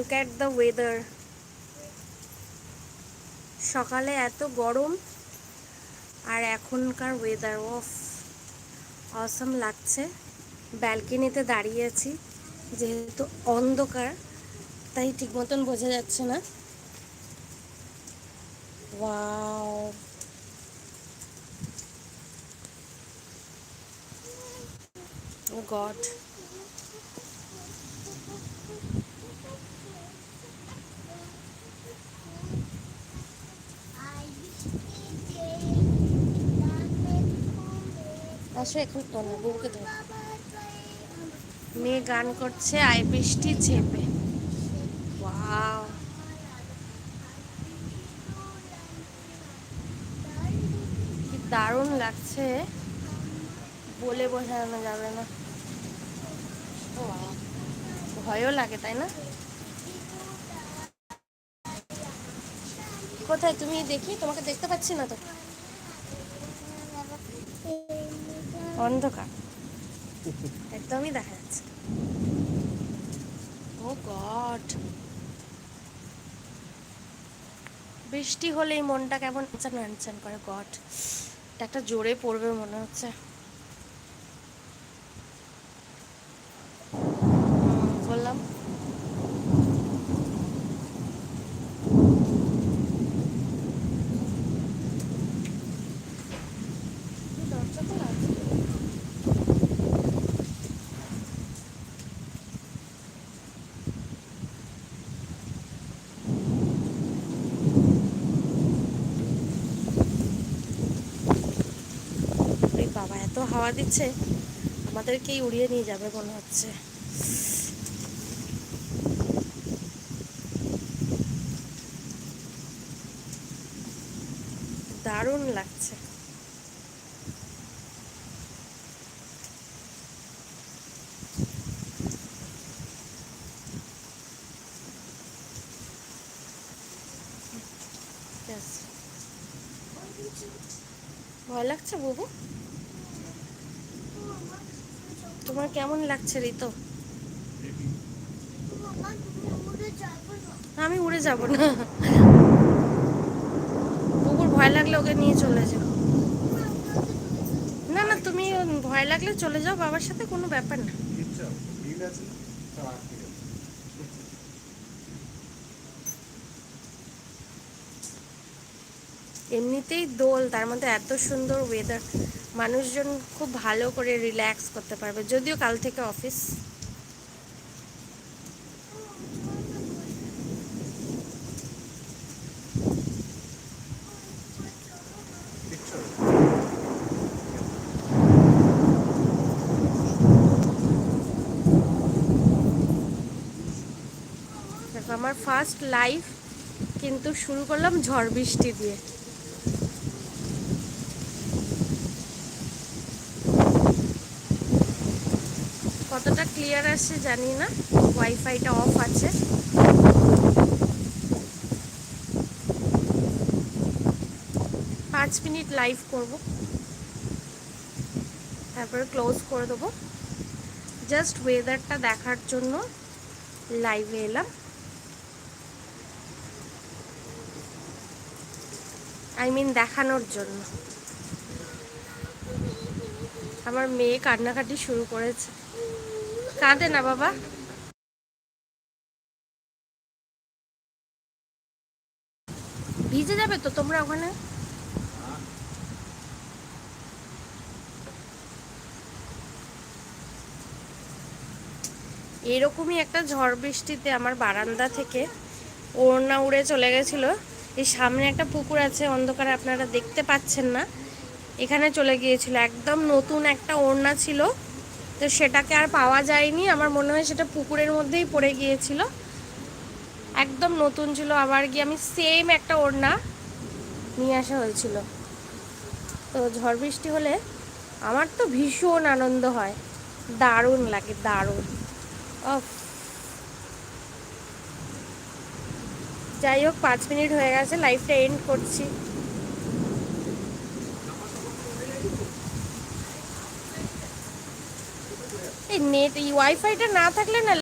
Look at the weather সকালে এত গরম আর এখনকার ওয়েদার অফ অসম লাগছে। ব্যালকনিতে দাঁড়িয়ে আছি, যেহেতু অন্ধকার, তাই ঠিক মতন বোঝা যাচ্ছে না। ওয়াও গড আসো এখন তো না বউকে ধর। মেয়ে গান করছে আই বৃষ্টি চেপে কি দারুণ লাগছে। বলে বোঝানো যাবে না. ভয়ও লাগে, তাই না? কোথায়? তুমি দেখি, তোমাকে দেখতে পাচ্ছি না তো? অন্ধকার। একদমই দেখা যাচ্ছে ও গড বৃষ্টি হলেই মনটা কেমন আনচান আনচান করে গড একটা জোরে পড়বে মনে হচ্ছে হুম, বললাম দরজা খোলা আছে? এই বাবা এত হাওয়া দিচ্ছে আমাদেরকেই উড়িয়ে নিয়ে যাবে মনে হচ্ছে। দারুণ লাগছে। ভয় লাগছে বাবু? তোমার কেমন লাগছে রিত আমি উড়ে যাব না। কুকুর ভয় লাগলে ওকে নিয়ে চলে যাও। না না, তুমি ভয় লাগলে চলে যাও, বাবার সাথে কোনো ব্যাপার না কিচ্ছু বিল আছে সব আটকে গেছে এমনিতেই দোল, তার মধ্যে এত সুন্দর ওয়েদার মানুষজন খুব ভালো করে রিল্যাক্স করতে পারবে। যদিও কাল থেকে অফিস আমার ফার্স্ট লাইফ কিন্তু শুরু করলাম ঝড় বৃষ্টি দিয়ে। কতটা ক্লিয়ার আসছে জানি না। ওয়াইফাইটা অফ আছে। পাঁচ মিনিট লাইভ করব। তারপরে ক্লোজ করে দেবো। জাস্ট ওয়েদারটা দেখার জন্য লাইভে এলাম। আই মিন দেখানোর জন্য। আমার মেয়ে কান্নাকাটি শুরু করেছে। কাঁদে না বাবা। ভিজে যাবে তো তোমরা ওখানে? এরকমই একটা ঝড় বৃষ্টিতে আমার বারান্দা থেকে ওড়না উড়ে চলে গেছিল। এই সামনে একটা পুকুর আছে, অন্ধকারে আপনারা দেখতে পাচ্ছেন না। এখানে চলে গিয়েছিল। একদম নতুন একটা ওড়না ছিল। তো সেটাকে আর পাওয়া যায়নি। আমার মনে হয় সেটা পুকুরের মধ্যেই পড়ে গিয়েছিল। একদম নতুন ছিল। আবার গিয়ে আমি সেম একটা ওড়না নিয়ে আসা হয়েছিল। তো ঝড় বৃষ্টি হলে আমার তো ভীষণ আনন্দ হয়। দারুণ লাগে, দারুণ। যাই হোক, পাঁচ মিনিট হয়ে গেছে। লাইফটা এন্ড করছি। নেট এই ওয়াইফাইটা না থাকলে না